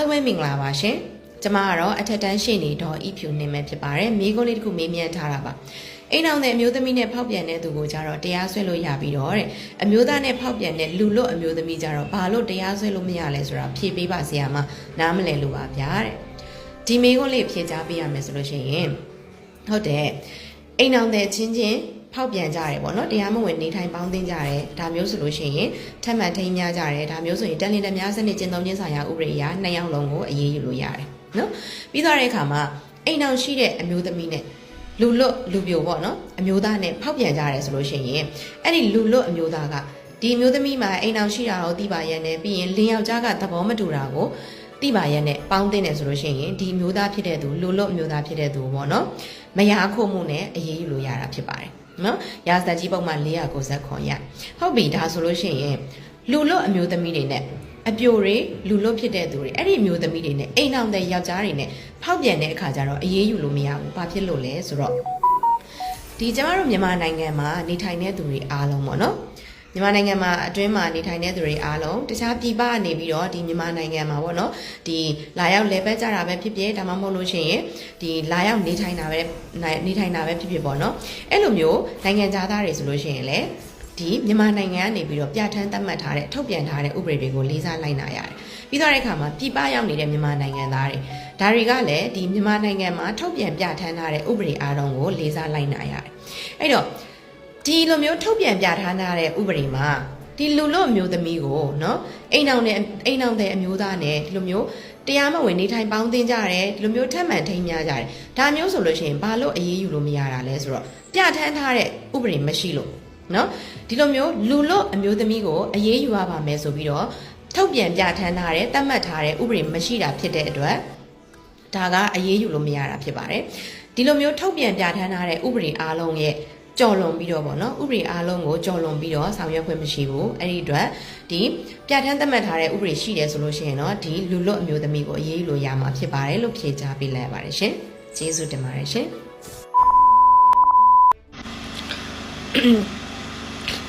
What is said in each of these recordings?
အားလုံးပဲမင်္ဂလာပါရှင်ကျမကတော့အထက်တန်းရှင်းနေတော့ဤဖြူနေမယ်ဖြစ်ပါတယ်မိကုန်းလေးတစ်ခုမေးမြန်းထားတာပါအိမ်အောင်တဲ့အမျိုးသမီးနဲ့ဖောက်ပြန်တဲ့သူကိုကြတော့တရားစွဲလို့ရပြီးတော့တဲ့အမျိုးသားနဲ့ဖောက်ပြန်တဲ့လူလွတ်အမျိုးသမီးကြတော့ဘာလို့တရားစွဲလို့မရလဲဆိုတာဖြေပေးပါဆရာမနားမလည်လို့ပါဗျာတဲ့ဒီမိကုန်းလေးဖြေချပေးရမယ်ဆိုလို့ရှိရင်ဟုတ်တယ်အိမ်အောင်တဲ့ချင်းချင်း ဖောက်ပြန်ကြတယ်ပေါ့နော်တရားမဝင်နေထိုင်ပေါင်းသင်းကြတယ်ဒါမျိုးဆိုလို့ရှိရင်ထပ်မံထိန်းများကြတယ်ဒါမျိုးဆိုရင်တက်လင်တများစနစ်ကျင့်သုံးခြင်းဆိုင်ရာဥပဒေအရနှစ်ယောက်လုံးကိုအရေးယူလို့ရတယ်နော်ပြီးတော့တဲ့အခါမှာအိမ်အောင်ရှိတဲ့အမျိုးသမီးနဲ့လူလွတ်လူပြိုပေါ့နော်အမျိုးသားနဲ့ဖောက်ပြန်ကြတယ်ဆိုလို့ရှိရင်အဲ့ဒီလူလွတ်အမျိုးသားကဒီအမျိုးသမီးမှာအိမ်အောင်ရှိတာကိုသိပါရဲ့နဲ့ပြီးရင်လင်းယောက်ျားကသဘောမတူတာကိုတိပါရဲ့နဲ့ပေါင်းတင်တယ်ဆိုလို့ရှိရင်ဒီမျိုးသားဖြစ်တဲ့သူလူလွတ်မျိုးသားဖြစ်တဲ့သူပေါ့နော်မယားခုမှုနဲ့အရေးယူလို့ရတာဖြစ်ပါတယ် နော်ရာဇသကြီးပုံမှန်490ခွန်ရဟုတ်ပြီဒါဆိုလို့ရှိရင်လူလွတ်အမျိုးသမီးတွေနဲ့အပြိုတွေလူလွတ်ဖြစ်တဲ့သူတွေအဲ့ဒီအမျိုးသမီးတွေနဲ့အိမ်အောင်တဲ့ယောက်ျားတွေနဲ့ဖောက်ပြန်တဲ့အခါကျတော့အရေးယူလို့မရဘူးဘာဖြစ်လို့လဲဆိုတော့ဒီကျမတို့မြန်မာနိုင်ငံမှာနေထိုင်တဲ့သူတွေအားလုံးပေါ့နော် မြန်မာနိုင်ငံမှာအတွင်းမှာနေထိုင်တဲ့သူတွေအားလုံးတခြားပြည်ပကနေပြီးတော့ဒီမြန်မာနိုင်ငံမှာပေါ့နော်ဒီလာရောက်လဲပတ်ကြတာပဲဖြစ်ဖြစ်ဒါမှမဟုတ်လို့ရှိရင်ဒီလာရောက်နေထိုင်တာပဲနေထိုင်တာပဲဖြစ်ဖြစ်ပေါ့နော်အဲ့လိုမျိုးနိုင်ငံသားတွေဆိုလို့ရှိရင်လည်းဒီမြန်မာနိုင်ငံကနေပြီးတော့ပြဋ္ဌာန်းသတ်မှတ်ထားတဲ့ထုတ်ပြန်ထားတဲ့ဥပဒေတွေကိုလေးစားလိုက်နာရတယ်ပြီးတော့တဲ့အခါမှာပြည်ပရောက်နေတဲ့မြန်မာနိုင်ငံသားတွေဒါတွေကလည်းဒီမြန်မာနိုင်ငံမှာထုတ်ပြန်ပြဋ္ဌာန်းထားတဲ့ဥပဒေအားလုံးကိုလေးစားလိုက်နာရတယ်အဲ့တော့ ဒီလိုမျိုးထုတ်ပြန်ပြဌာန်းထားတဲ့ဥပဒေမှာဒီလူလွတ်မျိုးသမီးကိုနော်အိမ်အောင်တဲ့အိမ်အောင်တဲ့အမျိုးသားနဲ့ဒီလိုမျိုးတရားမဝင်နေထိုင်ပေါင်းတင်ကြတယ်ဒီလိုမျိုးထက်မှန်ထိန်များကြတယ်ဒါမျိုးဆိုလို့ရှိရင်ဘာလို့အေးအေးယူလို့မရတာလဲဆိုတော့ပြဋ္ဌာန်းထားတဲ့ဥပဒေမရှိလို့နော်ဒီလိုမျိုးလူလွတ်အမျိုးသမီးကိုအေးအေးယူရပါမယ်ဆိုပြီးတော့ထုတ်ပြန်ပြဋ္ဌာန်းထားတဲ့သတ်မှတ်ထားတဲ့ဥပဒေမရှိတာဖြစ်တဲ့အတွက်ဒါကအေးအေးယူလို့မရတာဖြစ်ပါတယ်ဒီလိုမျိုးထုတ်ပြန်ပြဋ္ဌာန်းထားတဲ့ဥပဒေအားလုံးရဲ့ ကြော်လွန်ပြီးတော့ပေါ့နော်ဥပဒေအားလုံးကိုကြော်လွန်ပြီးတော့ဆောင်ရွက်ခွင့်မရှိဘူးအဲ့ဒီအတွက်ဒီပြဋ္ဌာန်းသတ်မှတ်ထားတဲ့ဥပဒေရှိတယ်ဆိုလို့ရှိရင်တော့ဒီလူလွတ်အမျိုးသမီးကိုအရေးယူလို့ရမှာဖြစ်ပါတယ်လို့ဖြေကြားပေးလိုက်ရပါတယ်ရှင်ကျေးဇူးတင်ပါတယ်ရှင်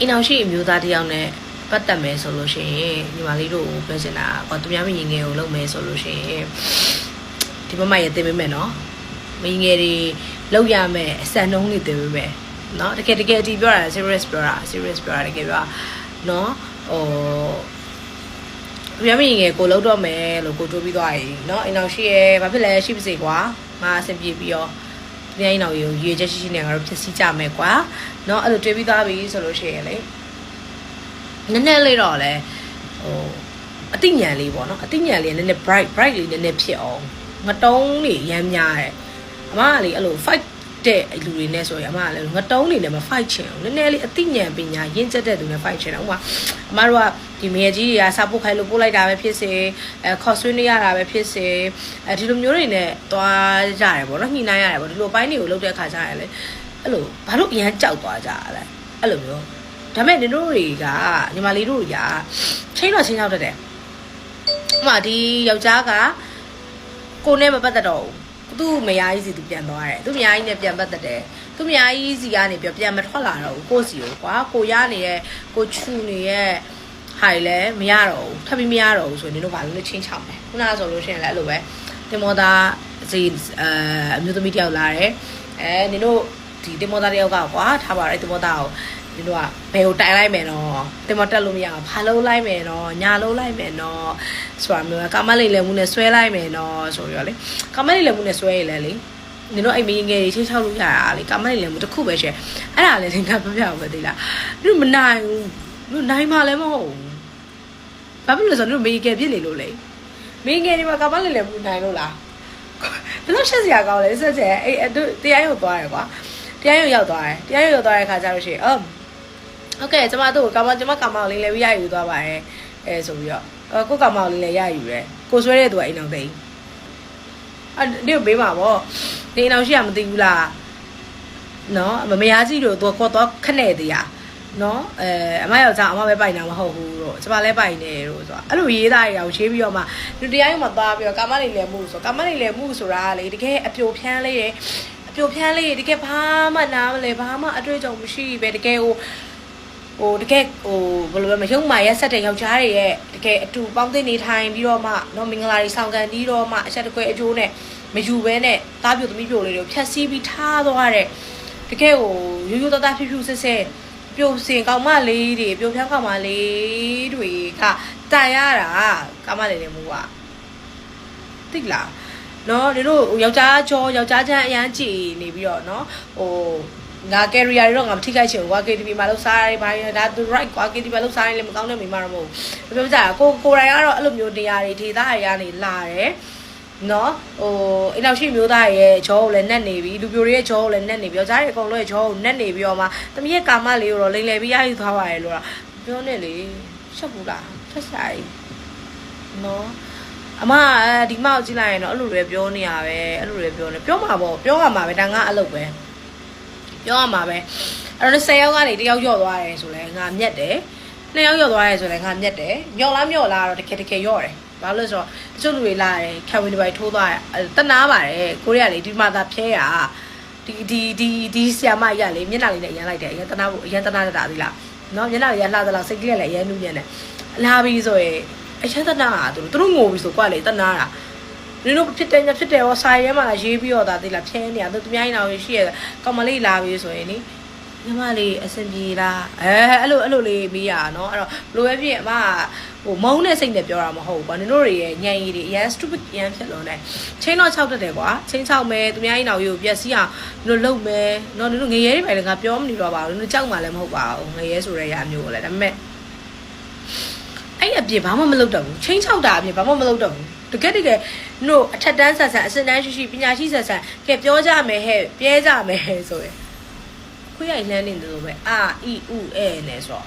အင်အောင်ရှိအမျိုးသားတစ်ယောက်နဲ့ပတ်သက်မယ်ဆိုလို့ရှိရင်ညီမလေးတို့ကိုပြောချင်တာကသူများမရင်ငယ်ကိုလုပ်မယ်ဆိုလို့ရှိရင်ဒီမမရဲ့တင်ပေးမယ်နော်မရင်ငယ်တွေလောက်ရမယ်အစံနှုံးတွေတင်ပေးမယ် နော်တကယ်တကယ်အတီးပြောတာ serious ပြောတာ serious ပြောတာတကယ်ပြောတာနော်ဟိုသူများမရင်ငယ်ကိုလောက်တော့မယ်လို့ကိုတွေးပြီးသွားရင်နော်အင်အောင်ရှိရဲ့ဘာဖြစ်လဲရှိပါစေကွာငါအဆင်ပြေပြီးတော့ဒီအိမ်အောင်ရေရေချက်ရှိရှိနဲ့ငါတို့ဖြစ်စီကြမယ်ကွာเนาะအဲ့လိုတွေးပြီးသားပြီဆိုလို့ရှိရင်လေနည်းနည်းလေးတော့လဲဟိုအတိညာလေးပေါ့နော်အတိညာလေးနည်းနည်း bright bright လေးနည်းနည်းဖြစ်အောင်ငတုံးလေးရမ်းများတယ်အမကလေအဲ့လို fight တဲ့လူတွေနဲ့ဆိုရင်အမကလည်းငတုံးလေးနဲ့မ fight ချင်အောင်နည်းနည်းလေးအတိညာပညာရင့်ကျက်တဲ့သူနဲ့ fight ချင်တယ်ဥပမာအမတို့ကဒီမေကြီးတွေကစာပုတ်ခိုင်းလို့ပို့လိုက်တာပဲဖြစ်စေအဲခေါ်ဆွေးနေရတာပဲဖြစ်စေအဲဒီလိုမျိုးတွေနဲ့သွားကြရတယ်ပေါ့နော်ညှိနှိုင်းရတယ်ပေါ့ဒီလိုပိုင်းတွေကိုလုပ်တဲ့အခါကျရင်လေအဲ့လိုဘာလို့အရန်ကြောက်သွားကြရလဲအဲ့လိုမျိုးဒါမဲ့ညီတို့တွေကညီမလေးတို့တွေကချင်းတော့ချင်းရောက်တတ်တယ်ဥပမာဒီယောက်ျားကကိုနဲ့မပတ်သက်တော့ဘူး သူ့မယားကြီးစီသူပြန်သွားတယ်သူ့မယားကြီးနဲ့ပြန်ပတ်သက်တယ်သူ့မယားကြီးစီကနေပြန်ပြန်မထွက်လာတော့ဘူးကိုယ့်စီကိုကွာကိုရနေတဲ့ကိုချူနေတဲ့ဟာလည်းမရတော့ဘူးထပ်ပြီးမရတော့ဘူးဆိုရင်ညီတို့ဘာလို့လဲချင်းချောက်မယ်ခုနကဆိုလို့ရှိရင်လည်းအဲ့လိုပဲတင်မောသားစီအဲအမျိုးသမီးတယောက်လာတယ်အဲညီတို့ဒီတင်မောသားတယောက်ကကွာထားပါတော့တင်မောသားကို ဒီတို့ကဘယ်ကိုတိုင်လိုက်မယ်နော်တင်မတက်လို့မရအောင်ဘာလုံးလိုက်မယ်နော်ညာလုံးလိုက်မယ်နော်ဆိုတာမျိုးကာမလေးလည်းမှုနဲ့ဆွဲလိုက်မယ်နော်ဆိုပြီးတော့လေကာမလေးလည်းမှုနဲ့ဆွဲရလဲလေနင်တို့အိမ်မင်းငယ်တွေချိချောက်လို့ရတာလေကာမလေးလည်းမှုတစ်ခုပဲရှယ်အဲ့ဒါလည်းသင်ကပြပြအောင်ပဲသိလားတို့မနိုင်ဘူးတို့နိုင်မှလည်းမဟုတ်ဘူးဘာဖြစ်လို့ဆိုတော့တို့မေးငယ်ပြစ်နေလို့လေမေးငယ်ဒီမှာကာမလေးလည်းမှုနိုင်လို့လားဘယ်လိုရှက်စရာကောင်းလဲစက်ချက်အဲ့တို့တရားရုပ်သွားတယ်ကွာတရားရုပ်ရောက်သွားတယ်တရားရုပ်ရောက်သွားတဲ့ခါကျလို့ရှိရင်အော် ဟုတ်ကဲ့ကျမတို့ကာမကျမကာမလေးလည်းရယူသွားပါတယ်အဲဆိုပြီးတော့အဲကိုကာမလေးလည်းရယူတယ်ကိုဆွဲတဲ့သူကအိမ်အောင်သိမ်းအဲ့ဒီကိုဘေးမှာဗောဒီအိမ်အောင်ရှိရမသိဘူးလားနော်မမယားကြီးတို့သူခေါ်တော့ခနဲ့တရားနော်အဲအမယောက်ျားအမပဲပိုင်တာမဟုတ်ဘူးတော့ကျမလည်းပိုင်နေလို့ဆိုတာအဲ့လိုရေးသားရအောင်ရေးပြီးတော့မှလူတရားရုံးမှာသွားပြီးတော့ကာမလေးလည်းမှုဆိုကာမလေးလည်းမှုဆိုတာလေတကယ်အပြိုဖြန်းလေးရဲ့အပြိုဖြန်းလေးတကယ်ဘာမှနားမလဲဘာမှအတွေ့အကြုံမရှိပဲတကယ်ဟို ဟိုတကယ်ဟိုဘယ်လိုလဲမရုံမာရက်ဆက်တဲ့ယောက်ျားတွေရဲ့တကယ်အတူပေါင်းသိနေထိုင်ပြီးတော့မှနော်မင်္ဂလာတွေဆောင်ကန်ပြီးတော့မှအချက်တကွဲအကျိုးနဲ့မယူဘဲနဲ့တားပြိုသမီးပြိုလေးတွေကိုဖြတ်စည်းပြီးထားသွားတဲ့တကယ်ဟိုရိုးရိုးသားသားဖြူဖြူဆဲဆဲပြိုစင်ကောင်မလေးတွေပြိုဖြန်းကောင်မလေးတွေကတန်ရတာကောင်မလေးတွေမူကသိလားနော်ဒီတို့ယောက်ျားကြောယောက်ျားချမ်းအရန်ကြည်နေပြီးတော့နော်ဟို ငါ career တွေတော့ငါမထိခိုက်ချင်ဘူးကွာ KTV မှာလောက်စားရဲဘာလဲဒါ the right ကွာ KTV မှာလောက်စားရင်လည်းမကောင်းတဲ့မိမတော့မဟုတ်ဘူးပြောပြကြတာကိုကိုယ်တိုင်ကတော့အဲ့လိုမျိုးတရားတွေဒေသအရာတွေလာတယ်နော်ဟိုအိမ်နောက်ရှိမျိုးသားရဲ့ဂျောကိုလည်းနှက်နေပြီလူပြိုတွေရဲ့ဂျောကိုလည်းနှက်နေပြီယောက်ျားတွေအကုန်လုံးရဲ့ဂျောကိုနှက်နေပြီးတော့မှတမီးရဲ့ကာမလေးကိုတော့လိမ့်လည်ပြီးရယူသွားပါရဲ့လို့တော့ပြောနေလေရှက်ဘူးလားထက်ရှာကြီးနော်အမအဲဒီမောက်ကြည့်လိုက်ရင်တော့အဲ့လိုတွေပြောနေရပဲအဲ့လိုတွေပြောနေပြောမှာပေါ့ပြောရမှာပဲဒါငါအလုပ်ပဲ ပြောရမှာပဲအဲ့တော့10ယောက်ကနေတယောက်ယော့သွားတယ်ဆိုလဲငါမြက်တယ်နှစ်ယောက်ယော့သွားတယ်ဆိုလဲငါမြက်တယ်ညော့လားညော့လားတော့တကယ်တကယ်ယော့တယ်ဘာလို့လဲဆိုတော့တချို့လူတွေလာတယ်ခံဝင်တွေပိုင်ထိုးသွားတယ်တနာပါတယ်ကိုရီးယားလေဒီမှာသာဖဲရဒီဒီဒီဒီဆီယာမကြီးကလေမျက်နှာလေးနဲ့ရမ်းလိုက်တယ်အရင်တနာဖို့အရင်တနာတတာသီလားနော်မျက်နှာလေးရလှသလားစိတ်ကလေးလည်းအရင်နူးညံ့တယ်လာပြီးဆိုရင်အရင်တနာကသူတို့သူတို့ငိုပြီးဆိုကွာလေတနာတာ နင်တို့ဖြစ်တယ်ညဖြစ်တယ်ရောစာရဲမှာရေးပြီးတော့ဒါသိလားဖြဲနေရသူသူများနေတာရှိရကောင်မလေးလာပြီဆိုရင်နိညီမလေးအဆင်ပြေလားအဲအဲ့လိုအဲ့လိုလေးမေးရနော်အဲ့တော့ဘလိုပဲဖြစ်အမဟိုမုန်းတဲ့စိတ်နဲ့ပြောတာမဟုတ်ဘူးကွာနင်တို့တွေရဲ့ညံရည်တွေအရန် stupid အရန်ဖြစ်လွန်တယ်ချင်းတော့၆တက်တယ်ကွာချင်း၆မဲသူများကြီးတော်ကြီးကိုပြက်စီးအောင်နင်တို့လုပ်မဲနော်နင်တို့ငရဲတွေပဲလည်းငါပြောမနေတော့ပါဘူးနင်တို့ကြောက်မှလည်းမဟုတ်ပါဘူးငရဲဆိုတဲ့အရာမျိုးကိုလည်းဒါပေမဲ့ အဲ့အပြင်ဘာမှမလုပ်တော့ဘူးချင်း6တာအပြင်ဘာမှမလုပ်တော့ဘူးတကယ်တကယ်တို့အထက်တန်းဆက်ဆန်အစင်တန်းရှိရှိပညာရှိဆက်ဆန်ကဲပြောကြမယ်ဟဲ့ပြဲကြမယ်ဟဲ့ဆိုရင်ခွေးရိုက်လန်းနေတယ်လို့ပဲအာအီဥအဲနဲ့ဆိုတော့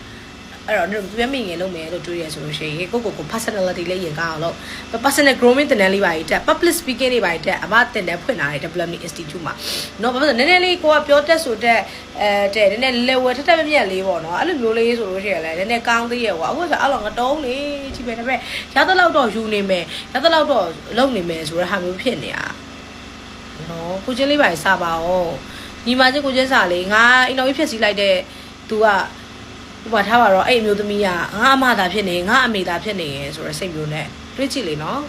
အဲ့တော့တို့ပြမိငယ်လုပ်မယ်လို့တွေးရဆိုလို့ရှိရင်ကိုကိုကို personality လေးရင်ကောင်းအောင်လို့ personal growing တင်တန်းလေးပါတက် public speaking တွေပါတက်အမတင်တန်းဖွင့်လာတဲ့ development institute မှာเนาะဘာလို့လဲနည်းနည်းလေးကိုကပြောတက်ဆိုတက်အဲတဲ့နည်းနည်း level ထက်ထက်မြက်မြက်လေးပေါ့เนาะအဲ့လိုမျိုးလေးဆိုလို့ရှိရင်လည်းနည်းနည်းကောင်းသေးရဲ့ကွာအခုဆိုအဲ့လိုငတုံးလေးကြီးပဲဒါပေမဲ့ရသလောက်တော့ယူနေမယ်ရသလောက်တော့လုပ်နေမယ်ဆိုတဲ့ဟာမျိုးဖြစ်နေတာနော်ကိုချင်းလေးပါစပါအောင်ညီမချင်းကိုချင်းစာလေးငါအိမ်တော်ကြီးဖြစ်စီလိုက်တဲ့ तू က ဥပထားပါတော့အဲ့အမျိုးသမီးကငါအမသာဖြစ်နေငါအမေသာဖြစ်နေရယ်ဆိုတဲ့စိတ်မျိုးနဲ့တွေးကြည့်လေနော်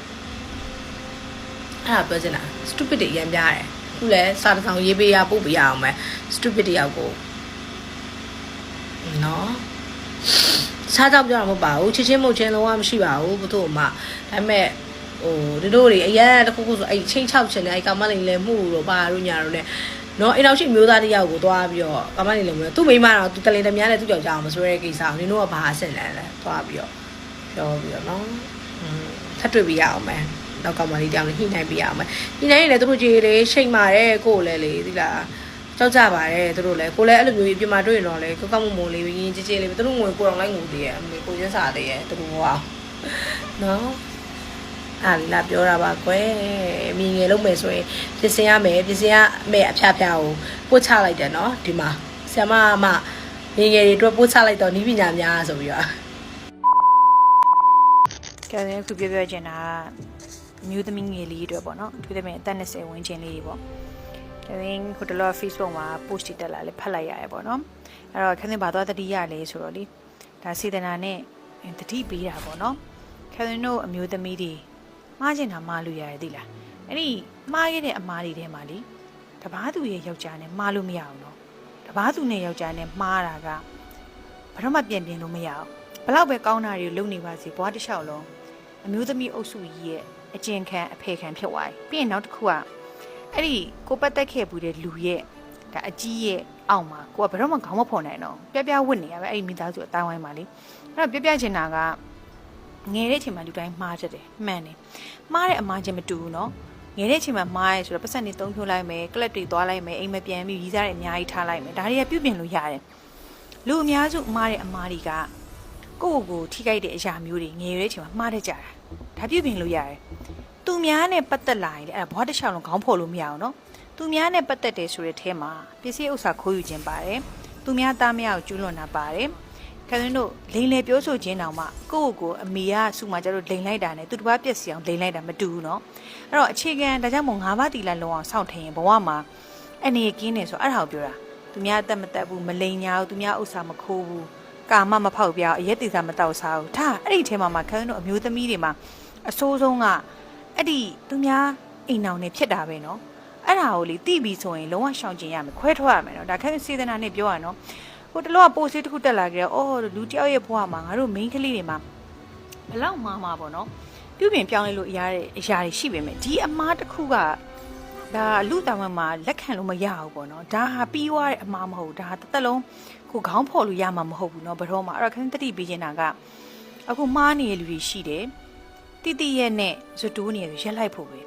အဲ့ဒါပြောချင်တာ stupid တွေအရင်ပြရတယ်ခုလဲစာတစ်စောင်ရေးပေးရပို့ပေးရအောင်မယ် stupid တယောက်ကိုနော်စားတော့ပြောတာမဟုတ်ပါဘူးချစ်ချင်းမုတ်ချင်းလုံးဝမရှိပါဘူးဘုသူ့မှာဒါပေမဲ့ဟိုဒီတို့တွေအရင်တခုခုဆိုအဲ့ချင်းချောက်ချင်တယ်အဲ့ကောင်မလေးလည်းမှုတော့ပါတို့ညာတို့ ਨੇ နော်အိမ်တော်ရှိမျိုးသားတယောက်ကိုသွားပြီးတော့ကမ္ဘာနေလည်းမလို့သူ့မိမတော့သူတလင်တမများနဲ့သူ့ကြောက်ကြအောင်မဆွဲတဲ့ကိစ္စကိုနင်တို့ကဘာအဆင့်လဲလဲသွားပြီးတော့ပြောပြီးတော့နော်อืมထပ်တွေ့ပြရအောင်မယ်နောက်ကမလေးတယောက်နဲ့ညှိနှိုင်းပြရအောင်မယ်ညှိနှိုင်းရင်လည်းသူတို့ကြီးလေရှိတ်မာတယ်ကိုယ်လည်းလေဒီလားကြောက်ကြပါတယ်သူတို့လည်းကိုလည်းအဲ့လိုမျိုးကြီးပြင်မာတွေ့ရင်တော့လေကောက်ကောက်မုံမုံလေးရင်းကြီးကြီးလေးပဲသူတို့ငွေကိုတော့လိုက်ငွေသေးရဲ့အမေကိုချင်းစာသေးရဲ့သူတို့ကနော် အားလီလာပြောတာပါကွယ်မြင်ငယ်လုံးမယ်ဆိုရင်ပြင်ဆင်ရမယ်ပြင်ဆင်ရမယ်အဖျားဖျားကိုပို့ချလိုက်တယ်နော်ဒီမှာဆ iam မမြင်ငယ်တွေအတွက်ပို့ချလိုက်တော့နီးပညာများဆိုပြီးတော့ကဲလည်းခုပြောပြောချင်တာကအမျိုးသမီးငယ်လေးတွေပေါ့နော်သူသမီးအသက်20ဝန်းကျင်လေးတွေပေါ့ကဲရင်ခုတလော Facebook မှာ post တက်လာလေဖတ်လိုက်ရတယ်ပေါ့နော်အဲ့တော့ခင်ဗျဘာသွားတတိရလဲဆိုတော့လေဒါစေတနာနဲ့တတိပေးတာပေါ့နော်ခင်ဗျတို့အမျိုးသမီးတွေ မှားချင်တာမှားလို့ရတယ်သိလားအဲ့ဒီမှားခဲ့တဲ့အမားတွေထဲမှာလေတပားသူရဲ့ယောက်ျားနဲ့မှားလို့မရအောင်နော်တပားသူနဲ့ယောက်ျားနဲ့မှားတာကဘာတော့မှပြင်ပြင်လို့မရအောင်ဘလောက်ပဲကောင်းတာတွေလုပ်နေပါစေဘွားတစ်လျှောက်လုံးအမျိုးသမီးအုပ်စုကြီးရဲ့အကျဉ်ခံအဖေခံဖြစ်သွားပြီပြီးရင်နောက်တစ်ခုကအဲ့ဒီကိုပတ်သက်ခဲ့ဘူးတဲ့လူရဲ့ဒါအကြီးရဲ့အောက်မှာကိုကဘယ်တော့မှခေါင်းမဖော်နိုင်တော့ပြပြဝတ်နေရပဲအဲ့ဒီမိသားစုအတိုင်းဝိုင်းမှာလေအဲ့တော့ပြပြချင်တာက ငယ်တဲ့အချိန်မှာလူတိုင်းမှားတတ်တယ်မှန်တယ်မှားတဲ့အမှားချင်းမတူဘူးเนาะငယ်တဲ့အချိန်မှာမှားရဲဆိုတော့ပတ်စံနေသုံးဖြိုးလိုက်မယ်ကလပ်တွေသွားလိုက်မယ်အိမ်မပြန်ပြီးရီးစားတွေအများကြီးထားလိုက်မယ်ဒါတွေကပြုပြင်လို့ရတယ်လူအများစုမှားတဲ့အမှားတွေက ကိုယ့်ကိုယ်ထိခိုက်တဲ့အရာမျိုးတွေငယ်ရွယ်တဲ့အချိန်မှာမှားတတ်ကြတာဒါပြုပြင်လို့ရတယ်သူများနဲ့ပတ်သက်လာရင်လည်းအဲ့ဒါဘွားတစ်ချောင်းလုံးခေါင်းဖော်လို့မရအောင်နော်သူများနဲ့ပတ်သက်တယ်ဆိုတဲ့အဲမှာပစ္စည်းဥစ္စာခိုးယူခြင်းပါတယ်သူများသားမယားကိုကျူးလွန်တာပါတယ် ခင်ဗျားတို့လိန်လေပြောဆိုခြင်းတောင်မှကိုယ့်ကိုယ်အမေကစုမှကျတော့လိန်လိုက်တာနဲ့သူတစ်ပါးပြက်စီအောင်လိန်လိုက်တာမတူဘူးเนาะအဲ့တော့အခြေခံဒါကြောင့်မို့ငါးပါးတီလာလုံအောင်စောင့်ထင်ရင်ဘဝမှာအနေကင်းနေဆိုအဲ့ဒါကိုပြောတာသူများအသက်မသက်ဘူးမလိန်ညာဘူးသူများဥစ္စာမခိုးဘူး ကာမမဖောက်ပြအရက်တိစားမတောက်စားဘူးဒါအဲ့ဒီထဲမှာမှခန်းတို့အမျိုးသမီးတွေမှာအဆိုးဆုံးကအဲ့ဒီသူများအိမ်အောင်နေဖြစ်တာပဲနော်အဲ့ဒါကိုလေတိပြီဆိုရင်လုံးဝရှောင်ကျင်ရမယ်ခွဲထွက်ရမယ်နော်ဒါခန်းစေတနာနဲ့ပြောရနော် ဟိုတလောကပိုစတစ်ခုတက်လာကြတယ်အော်လူတယောက်ရဲ့ဘဝမှာငါတို့ main ကလေးတွေမှာဘလောက်မှားမှာပေါ့နော်ပြုပြင်ပြောင်းလဲလို့ရတဲ့အရာတွေရှိပေမဲ့ဒီအမားတစ်ခုကဒါလူတောင်ဝက်မှာလက်ခံလို့မရဘူးပေါ့နော်ဒါဟာပြီးသွားတဲ့အမားမဟုတ်ဘူးဒါဟာတစ်သက်လုံးကိုခေါင်းဖော်လို့ရမှာမဟုတ်ဘူးเนาะဘရောမှာအဲ့တော့ခန်းတတိပေးချင်တာကအခုမှားနေတဲ့လူတွေရှိတယ်တိတိရဲ့နဲ့ဇွတ်တိုးနေရရက်လိုက်ဖို့ပဲ